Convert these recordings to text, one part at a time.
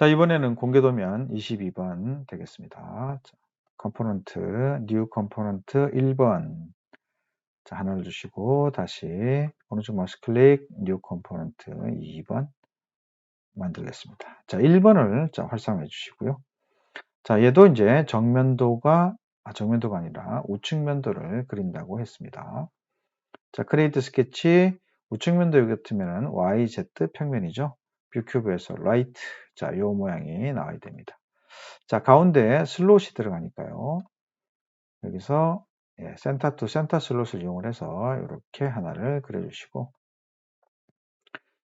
자, 이번에는 공개도면 22번 되겠습니다. 자, 컴포넌트, new 컴포넌트 1번. 자, 하나 를 주시고, 다시 오른쪽 마우스 클릭, new 컴포넌트 2번 만들겠습니다. 자, 1번을 자, 활성화해 주시고요. 자, 얘도 이제 정면도가, 아, 정면도가 아니라 우측면도를 그린다고 했습니다. 자, 크레이트 스케치, 우측면도 같으면 YZ 평면이죠. 뷰큐브에서 라이트 자, 요 모양이 나와야 됩니다. 자, 가운데 슬롯이 들어가니까요. 여기서 예, 센터 투 센터 슬롯을 이용을 해서 이렇게 하나를 그려주시고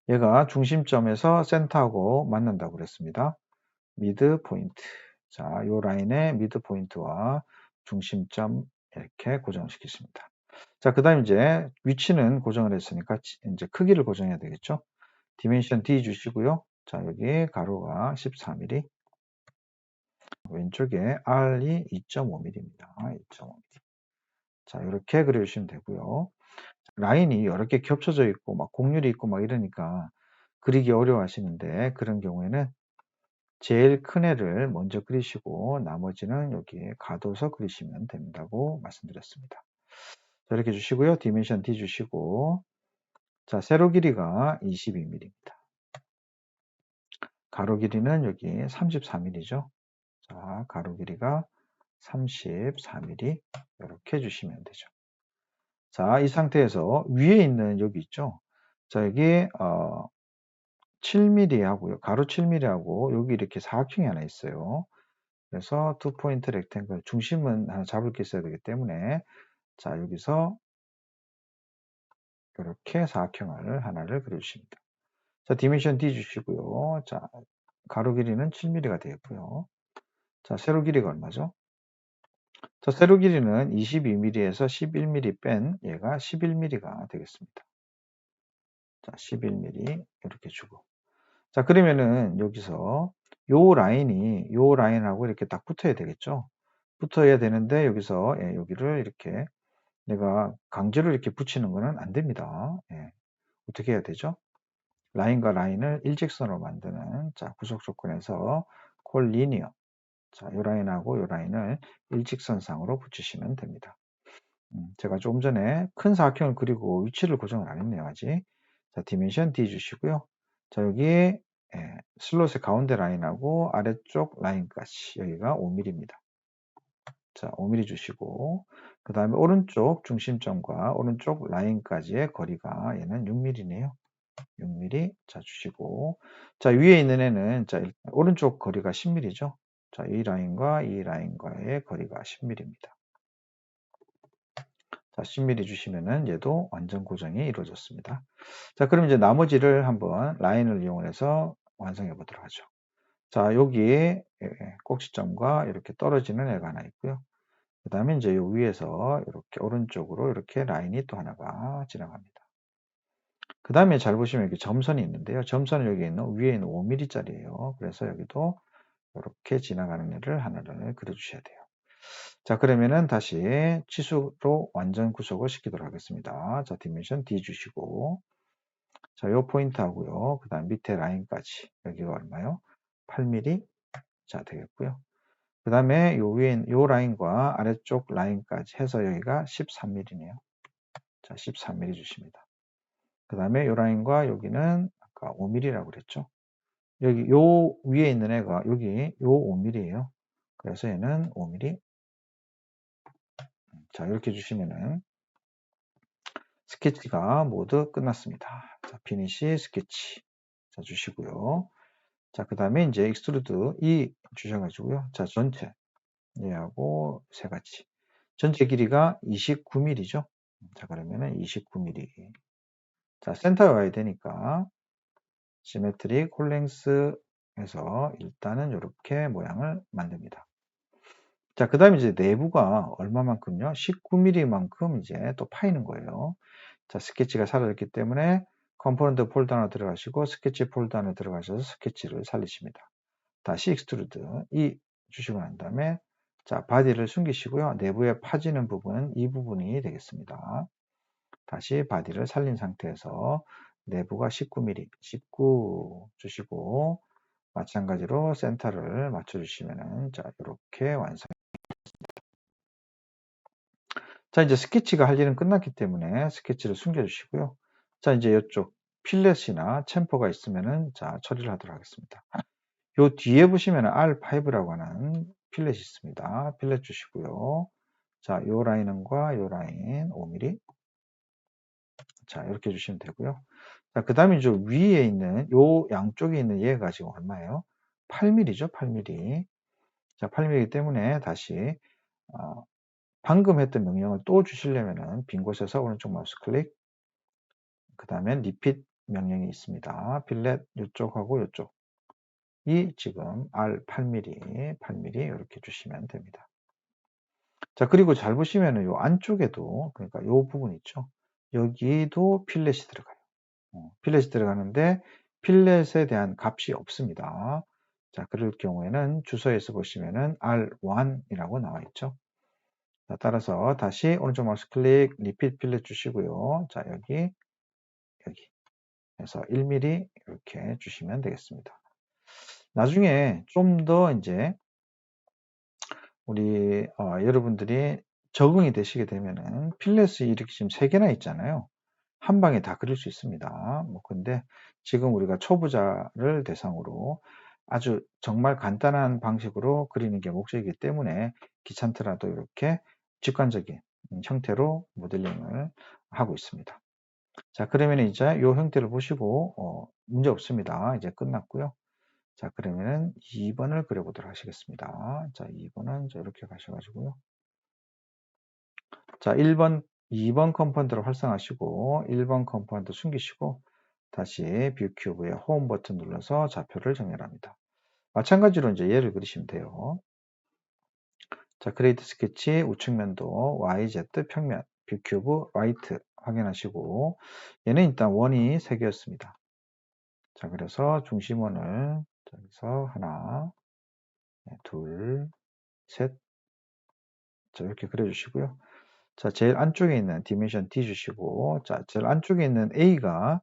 얘가 중심점에서 센터하고 만난다고 그랬습니다. 미드 포인트. 자, 요 라인의 미드 포인트와 중심점 이렇게 고정시키십니다. 자, 그 다음 이제 위치는 고정을 했으니까 이제 크기를 고정해야 되겠죠. 디멘션 D 주시고요. 자, 여기 가로가 14mm. 왼쪽에 R이 2.5mm입니다. 2.5mm. 자, 이렇게 그려주시면 되고요. 라인이 여러 개 겹쳐져 있고, 막 곡률이 있고, 막 이러니까 그리기 어려워 하시는데, 그런 경우에는 제일 큰 애를 먼저 그리시고, 나머지는 여기에 가둬서 그리시면 된다고 말씀드렸습니다. 자, 이렇게 주시고요. 디멘션 D 주시고, 자, 세로 길이가 22mm입니다. 가로 길이는 여기 34mm죠. 자, 가로 길이가 34mm 이렇게 해주시면 되죠. 자, 이 상태에서 위에 있는 여기 있죠. 자, 여기 어, 7mm 하고요. 가로 7mm 하고 여기 이렇게 사각형이 하나 있어요. 그래서 투 포인트 렉탱글 중심은 하나 잡을 게 있어야 되기 때문에 자, 여기서 이렇게 사각형을 하나를 그려주십니다. 자, 디멘션 D 주시고요. 자, 가로 길이는 7mm가 되겠고요. 자, 세로 길이가 얼마죠? 자, 세로 길이는 22mm에서 11mm 뺀 얘가 11mm가 되겠습니다. 자, 11mm 이렇게 주고. 자, 그러면은 여기서 요 라인이 요 라인하고 이렇게 딱 붙어야 되겠죠? 붙어야 되는데 여기서 예, 여기를 이렇게 내가 강제로 이렇게 붙이는 거는 안 됩니다. 예. 어떻게 해야 되죠? 라인과 라인을 일직선으로 만드는 자, 구속 조건에서 콜 리니어. 자, 이 라인하고 이 라인을 일직선상으로 붙이시면 됩니다. 음, 제가 조금 전에 큰 사각형을 그리고 위치를 고정을 안 했네요, 아직. 자, 디멘션 D 주시고요. 자, 여기 예, 슬롯의 가운데 라인하고 아래쪽 라인까지 여기가 5mm입니다. 자, 5mm 주시고 그 다음에 오른쪽 중심점과 오른쪽 라인까지의 거리가 얘는 6mm네요. 6mm 자 주시고 자 위에 있는 애는 자 오른쪽 거리가 10mm죠. 자 이 라인과 이 라인과의 거리가 10mm입니다. 자 10mm 주시면은 얘도 완전 고정이 이루어졌습니다. 자 그럼 이제 나머지를 한번 라인을 이용해서 완성해 보도록 하죠. 자 여기에 예, 꼭지점과 이렇게 떨어지는 애가 하나 있고요. 그 다음에 이제 요 위에서 이렇게 오른쪽으로 이렇게 라인이 또 하나가 지나갑니다. 그 다음에 잘 보시면 여기 점선이 있는데요. 점선은 여기 있는 위에 있는 5mm 짜리예요. 그래서 여기도 이렇게 지나가는 애를 하나를 그려주셔야 돼요. 자 그러면은 다시 치수로 완전 구속을 시키도록 하겠습니다. 자 디멘션 D 주시고 자 요 포인트 하고요. 그 다음 밑에 라인까지 여기가 얼마요? 8mm 자 되겠고요. 그 다음에 요 위에 요 라인과 아래쪽 라인까지 해서 여기가 13mm네요. 자 13mm 주십니다. 그 다음에 요 라인과 여기는 아까 5mm라고 그랬죠. 여기 요 위에 있는 애가 여기 요 5mm예요. 그래서 얘는 5mm. 자, 이렇게 주시면은 스케치가 모두 끝났습니다. 자, 피니시 스케치. 자, 주시고요. 자, 그 다음에 이제 익스트루드 이 주셔가지고요. 자, 전체. 얘하고 세 가지. 전체 길이가 29mm죠. 자, 그러면은 29mm. 자, 센터에 와야 되니까 시메트리 콜랭스 해서 일단은 이렇게 모양을 만듭니다. 자, 그 다음에 이제 내부가 얼마만큼요? 19mm만큼 이제 또 파이는 거예요. 자, 스케치가 사라졌기 때문에 컴포넌트 폴더 하나 들어가시고 스케치 폴더 하나 들어가셔서 스케치를 살리십니다. 다시 익스트루드 이 주시고 난 다음에 자, 바디를 숨기시고요. 내부에 파지는 부분은 이 부분이 되겠습니다. 다시 바디를 살린 상태에서 내부가 19mm, 19 주시고 마찬가지로 센터를 맞춰주시면은 자 이렇게 완성. 자 이제 스케치가 할 일은 끝났기 때문에 스케치를 숨겨주시고요. 자 이제 이쪽 필렛이나 챔퍼가 있으면은 자 처리를 하도록 하겠습니다. 요 뒤에 보시면은 R5라고 하는 필렛이 있습니다. 필렛 주시고요. 자, 요 라인과 요 라인 5mm. 자, 이렇게 주시면 되고요. 자, 그 다음에 저 위에 있는 요 양쪽에 있는 얘가 지금 얼마예요? 8mm죠, 8mm. 자, 8mm이기 때문에 다시 어, 방금 했던 명령을 또 주시려면은 빈 곳에서 오른쪽 마우스 클릭, 그 다음에 리핏 명령이 있습니다. 필렛 이쪽하고 이쪽. 이 지금 R 8mm, 8mm 이렇게 주시면 됩니다. 자, 그리고 잘 보시면은 요 안쪽에도, 그러니까 요 부분 있죠. 여기도 필렛이 들어가요. 어, 필렛이 들어가는데 필렛에 대한 값이 없습니다. 자, 그럴 경우에는 주소에서 보시면은 R1이라고 나와 있죠. 자, 따라서 다시 오른쪽 마우스 클릭, 리핏 필렛 주시고요. 자, 여기, 여기. 그래서 1mm 이렇게 주시면 되겠습니다. 나중에 좀 더 이제 우리 어, 여러분들이 적응이 되시게 되면은 필렛이 이렇게 지금 세 개나 있잖아요. 한 방에 다 그릴 수 있습니다. 뭐 근데 지금 우리가 초보자를 대상으로 아주 정말 간단한 방식으로 그리는 게 목적이기 때문에 귀찮더라도 이렇게 직관적인 형태로 모델링을 하고 있습니다. 자 그러면 이제 이 형태를 보시고 어, 문제 없습니다. 이제 끝났고요. 자, 그러면은 2번을 그려보도록 하시겠습니다. 자, 2번은 이렇게 가셔가지고요. 자, 1번, 2번 컴포넌트를 활성하시고, 1번 컴포넌트 숨기시고, 다시 뷰 큐브의 홈 버튼 눌러서 좌표를 정렬합니다. 마찬가지로 이제 얘를 그리시면 돼요. 자, 크레이트 스케치 우측면도 YZ 평면, 뷰 큐브 라이트 확인하시고, 얘는 일단 원이 3개였습니다. 자, 그래서 중심원을 여기서 하나, 네, 둘, 셋. 자, 이렇게 그려주시고요. 자, 제일 안쪽에 있는 디멘션 D 주시고, 자, 제일 안쪽에 있는 A가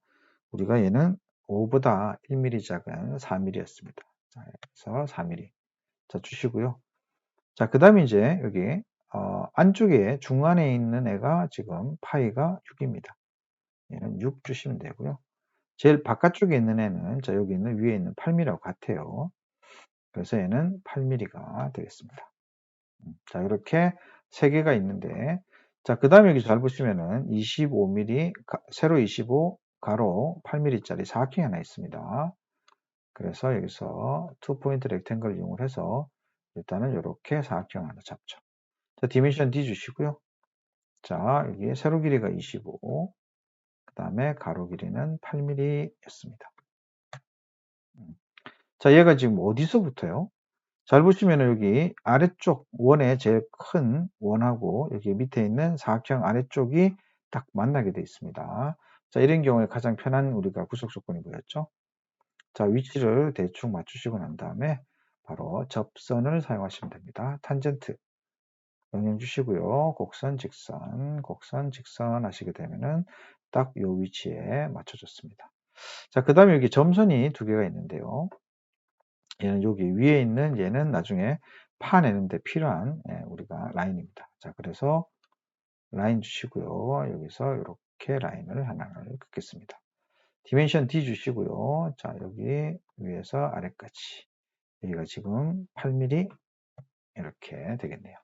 우리가 얘는 5보다 1mm 작은 4mm였습니다. 자, 그래서 4mm. 자, 주시고요. 자, 그 다음에 이제 여기, 어, 안쪽에 중간에 있는 애가 지금 파이가 6입니다. 얘는 6 주시면 되고요. 제일 바깥쪽에 있는 애는 자 여기 있는 위에 있는 8mm하고 같아요. 그래서 얘는 8mm가 되겠습니다. 음, 자 이렇게 세 개가 있는데 자 그 다음에 여기 잘 보시면은 25mm 세로 25 가로 8mm짜리 사각형이 하나 있습니다. 그래서 여기서 투 포인트 렉탱글을 이용을 해서 일단은 이렇게 사각형 하나 잡죠. 자 디멘션 D 주시고요. 자 여기 세로 길이가 25 그 다음에 가로 길이는 8mm였습니다. 음. 자, 얘가 지금 어디서부터요? 잘 보시면 여기 아래쪽 원의 제일 큰 원하고 여기 밑에 있는 사각형 아래쪽이 딱 만나게 되어 있습니다. 자, 이런 경우에 가장 편한 우리가 구속 조건이 뭐였죠? 자, 위치를 대충 맞추시고 난 다음에 바로 접선을 사용하시면 됩니다. 탄젠트 명령 주시고요. 곡선, 직선, 곡선, 직선 하시게 되면은 딱이 위치에 맞춰졌습니다. 자, 그 다음에 여기 점선이 두 개가 있는데요. 얘는 여기 위에 있는 얘는 나중에 파내는데 필요한 예, 우리가 라인입니다. 자, 그래서 라인 주시고요. 여기서 이렇게 라인을 하나를 긋겠습니다. 디멘션 D 주시고요. 자, 여기 위에서 아래까지. 여기가 지금 8mm 이렇게 되겠네요.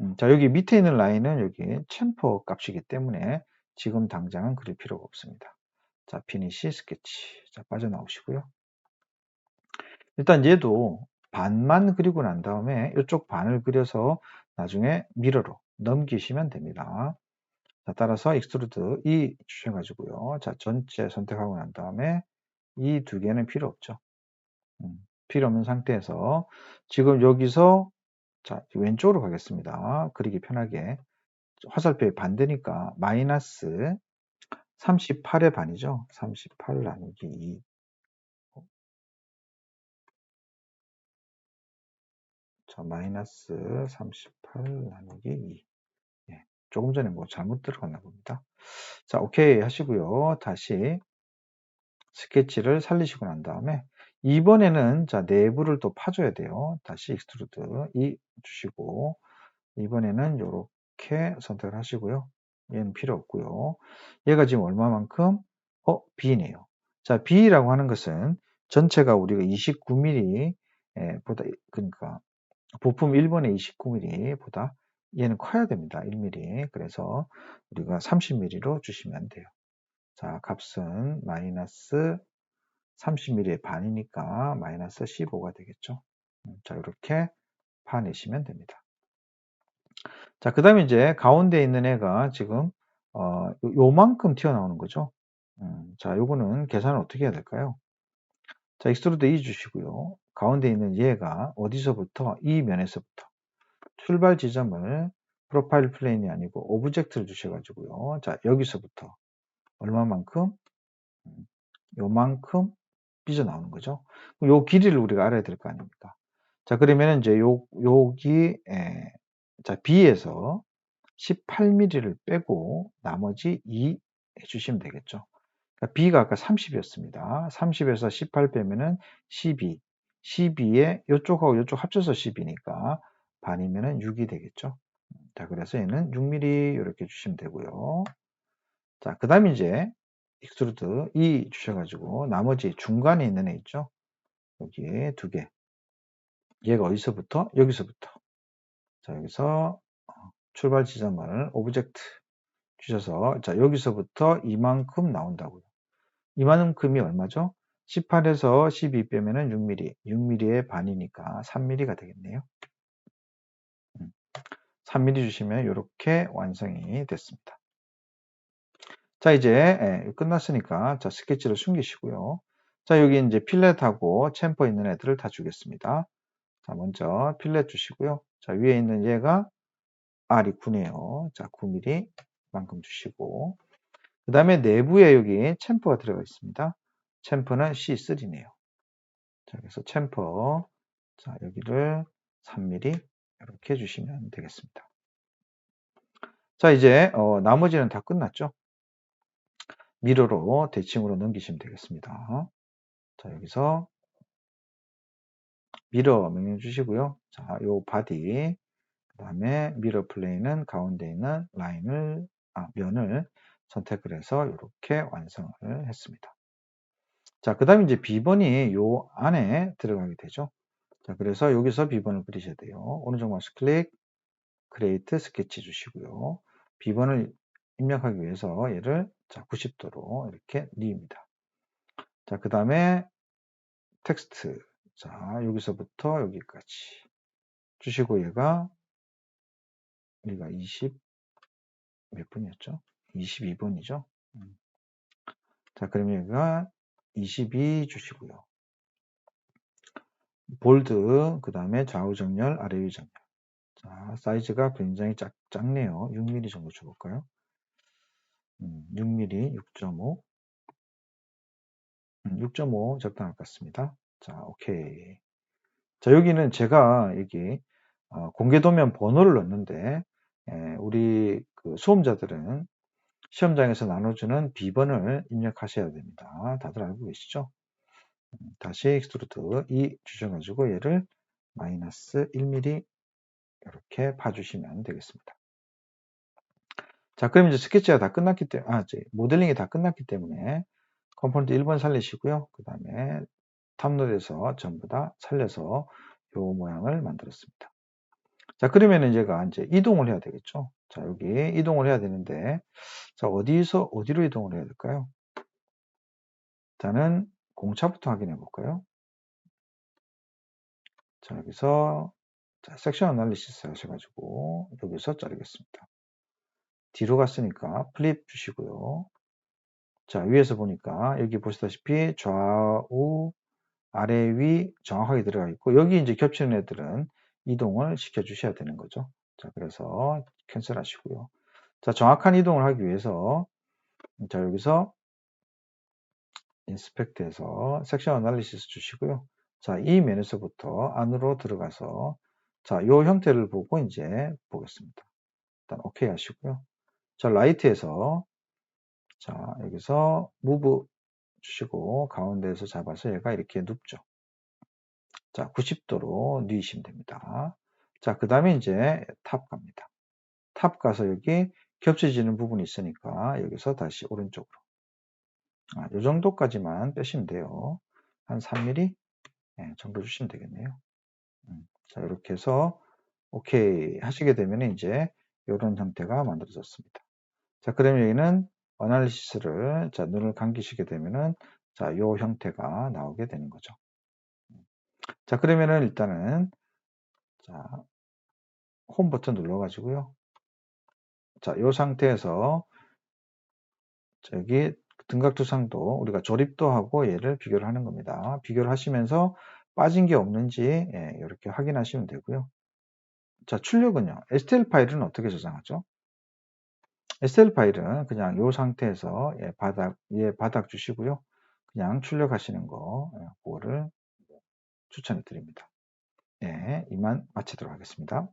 음, 자, 여기 밑에 있는 라인은 여기 챔퍼 값이기 때문에 지금 당장은 그릴 필요가 없습니다. 자, 피니시 스케치. 자, 빠져나오시고요. 일단 얘도 반만 그리고 난 다음에 이쪽 반을 그려서 나중에 미러로 넘기시면 됩니다. 자, 따라서 익스트루드 이 주셔가지고요. 자, 전체 선택하고 난 다음에 이 두 개는 필요 없죠. 음, 필요 없는 상태에서 지금 여기서 자, 왼쪽으로 가겠습니다. 그리기 편하게. 화살표의 반대니까 마이너스 38의 반이죠. 38 나누기 2. 자, 마이너스 38 나누기 2. 예, 조금 전에 뭐 잘못 들어갔나 봅니다. 자, 오케이 하시고요. 다시 스케치를 살리시고 난 다음에 이번에는 자 내부를 또 파줘야 돼요. 다시 익스트루드 이 주시고 이번에는 이렇게 선택을 하시고요. 얘는 필요 없고요. 얘가 지금 얼마만큼? 어, B네요. 자, B라고 하는 것은 전체가 우리가 29mm 보다 그러니까 부품 1번의 29mm 보다 얘는 커야 됩니다. 1mm. 그래서 우리가 30mm로 주시면 돼요. 자, 값은 마이너스 30mm의 반이니까 마이너스 15가 되겠죠. 음, 자, 이렇게 파내시면 됩니다. 자, 그 다음에 이제 가운데 있는 애가 지금, 어, 요만큼 튀어나오는 거죠. 음, 자, 요거는 계산을 어떻게 해야 될까요? 자, 익스트루드 2 주시고요. 가운데 있는 얘가 어디서부터? 이 면에서부터. 출발 지점을 프로파일 플레인이 아니고 오브젝트를 주셔가지고요. 자, 여기서부터 얼마만큼? 음, 요만큼 삐져나오는 거죠. 요 길이를 우리가 알아야 될 거 아닙니까? 자, 그러면 이제 요, 여기, 에, 자, B에서 18mm를 빼고 나머지 2 해주시면 되겠죠. 그러니까 B가 아까 30이었습니다. 30에서 18 빼면은 12. 12에 요쪽하고 요쪽 합쳐서 10이니까 반이면은 6이 되겠죠. 자, 그래서 얘는 6mm 이렇게 주시면 되고요. 자, 그 다음에 이제 익스트루드 2 주셔가지고 나머지 중간에 있는 애 있죠? 여기에 두 개. 얘가 어디서부터? 여기서부터. 자, 여기서 어, 출발 지점을 오브젝트 주셔서 자, 여기서부터 이만큼 나온다고요. 이만큼이 얼마죠? 18에서 12 빼면은 6mm. 6mm의 반이니까 3mm가 되겠네요. 3mm 음, 주시면 이렇게 완성이 됐습니다. 자, 이제 예, 끝났으니까 자, 스케치를 숨기시고요. 자, 여기 이제 필렛하고 챔퍼 있는 애들을 다 주겠습니다. 자, 먼저 필렛 주시고요. 자, 위에 있는 얘가 R이 9네요. 자, 9mm 만큼 주시고 그 다음에 내부에 여기 챔퍼가 들어가 있습니다. 챔퍼는 C3네요. 자, 그래서 챔퍼 자, 여기를 3mm 이렇게 해주시면 되겠습니다. 자, 이제 어, 나머지는 다 끝났죠? 미러로 대칭으로 넘기시면 되겠습니다. 자, 여기서 미러 명령 주시고요. 자, 요 바디, 그 다음에 미러 플레이는 가운데 있는 라인을, 아, 면을 선택을 해서 이렇게 완성을 했습니다. 자, 그 다음에 이제 B번이 요 안에 들어가게 되죠. 자, 그래서 여기서 B번을 그리셔야 돼요. 오른쪽 마우스 클릭, 크레이트 스케치 주시고요. B번을 입력하기 위해서 얘를 자 90도로 이렇게 립니다. 자, 그 다음에 텍스트. 자, 여기서부터 여기까지 주시고 얘가 우리가 20 몇 분이었죠? 22분이죠. 음. 자, 그럼 여기가 22 주시고요. 볼드, 그 다음에 좌우 정렬, 아래 위 정렬. 자, 사이즈가 굉장히 작, 작네요. 6mm 정도 줘볼까요? 6mm 6.5 6.5 적당할 것 같습니다. 자, 오케이. 자, 여기는 제가 여기 어, 공개 도면 번호를 넣는데 예, 우리 그 수험자들은 시험장에서 나눠주는 비번을 입력하셔야 됩니다. 다들 알고 계시죠? 음, 다시 익스트루드 2 주셔가지고 얘를 마이너스 1mm 이렇게 봐주시면 되겠습니다. 자, 그럼 이제 스케치가 다 끝났기 때문에, 아, 모델링이 다 끝났기 때문에 컴포넌트 1번 살리시고요. 그 다음에 탑노드에서 전부 다 살려서 요 모양을 만들었습니다. 자, 그러면 제가 이제 이동을 해야 되겠죠. 자, 여기 이동을 해야 되는데, 자, 어디서, 어디로 이동을 해야 될까요? 자는 공차부터 확인해 볼까요? 자, 여기서, 자, 섹션 어널리시스 하셔가지고, 여기서 자르겠습니다. 뒤로 갔으니까 플립 주시고요. 자, 위에서 보니까 여기 보시다시피 좌우, 아래, 위 정확하게 들어가 있고 여기 이제 겹치는 애들은 이동을 시켜 주셔야 되는 거죠. 자, 그래서 캔슬 하시고요. 자, 정확한 이동을 하기 위해서 자, 여기서 인스펙트에서 섹션 어널리시스 주시고요. 자, 이 면에서부터 안으로 들어가서 자, 요 형태를 보고 이제 보겠습니다. 일단 오케이 하시고요. 자, 라이트에서 자, 여기서 무브 주시고 가운데에서 잡아서 얘가 이렇게 눕죠. 자, 90도로 누이시면 됩니다. 자, 그 다음에 이제 탑 갑니다. 탑 가서 여기 겹쳐지는 부분이 있으니까 여기서 다시 오른쪽으로. 아, 요 정도까지만 빼시면 돼요. 한 3mm 네, 정도 주시면 되겠네요. 음, 자, 이렇게 해서 오케이 하시게 되면 이제 이런 형태가 만들어졌습니다. 자, 그러면 여기는 어널리시스를 자, 눈을 감기시게 되면은 자, 요 형태가 나오게 되는 거죠. 자, 그러면은 일단은 자, 홈 버튼 눌러 가지고요. 자, 요 상태에서 저기 등각투상도 우리가 조립도 하고 얘를 비교를 하는 겁니다. 비교를 하시면서 빠진 게 없는지 예, 이렇게 확인하시면 되고요. 자, 출력은요. STL 파일은 어떻게 저장하죠? STL 파일은 그냥 이 상태에서 예, 바닥, 예, 바닥 주시고요. 그냥 출력하시는 거, 예, 그거를 추천해 드립니다. 예, 이만 마치도록 하겠습니다.